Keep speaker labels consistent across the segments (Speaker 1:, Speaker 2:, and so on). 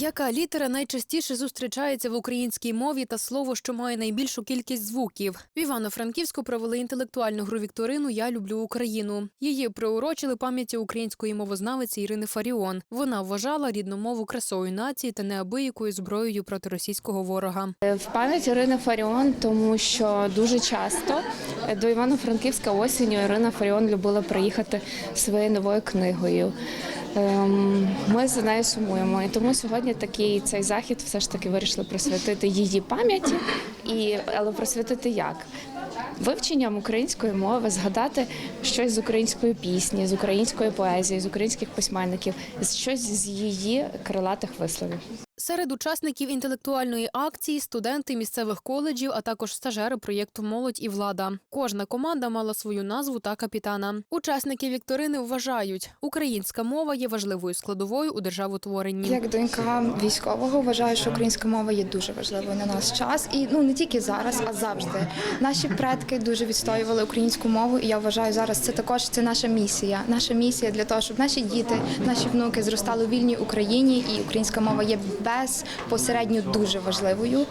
Speaker 1: Яка літера найчастіше зустрічається в українській мові та слово, що має найбільшу кількість звуків? В Івано-Франківську провели інтелектуальну гру вікторину Я люблю Україну. Її приурочили пам'яті української мовознавиці Ірини Фаріон. Вона вважала рідну мову красою нації та неабиякою зброєю проти російського ворога.
Speaker 2: В пам'ять Ірини Фаріон, тому що дуже часто до Івано-Франківська осінню Ірина Фаріон любила приїхати своєю новою книгою. Ем, Ми за нею сумуємо. І тому сьогодні такий цей захід все ж таки вирішили присвятити її пам'яті, і але присвятити як? Вивченням української мови, згадати щось з української пісні, з української поезії, з українських письменників, щось з її крилатих висловів.
Speaker 1: Серед учасників інтелектуальної акції студенти місцевих коледжів, а також стажери проєкту Молодь і влада. Кожна команда мала свою назву та капітана. Учасники вікторини вважають, українська мова є важливою складовою у державотворенні.
Speaker 3: Як донька військового вважаю, що українська мова є дуже важливою на наш час, і ну не тільки зараз, а завжди. Наші предки дуже відстоювали українську мову, і я вважаю, зараз це також це наша місія. Наша місія для того, щоб наші діти, наші внуки зростали у вільній Україні, і українська мова є безпосередньо дуже важливою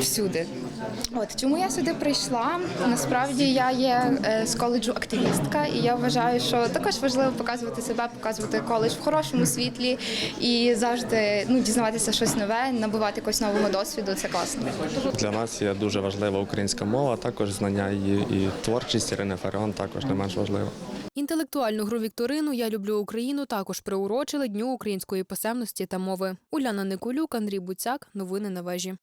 Speaker 3: всюди. От чому я сюди прийшла? Насправді я є е, з коледжу активістка, і я вважаю, що також важливо показувати себе, показувати коледж в хорошому світлі і завжди ну дізнаватися щось нове, набувати якогось нового досвіду. Це класно.
Speaker 4: Для нас є дуже важлива українська мова, також знання її і творчість Ірини Фаріон також не менш важлива.
Speaker 1: Інтелектуальну гру вікторину Я люблю Україну також приурочили Дню української писемності та мови. Уляна Николюк, Андрій Буцяк. Новини на вежі.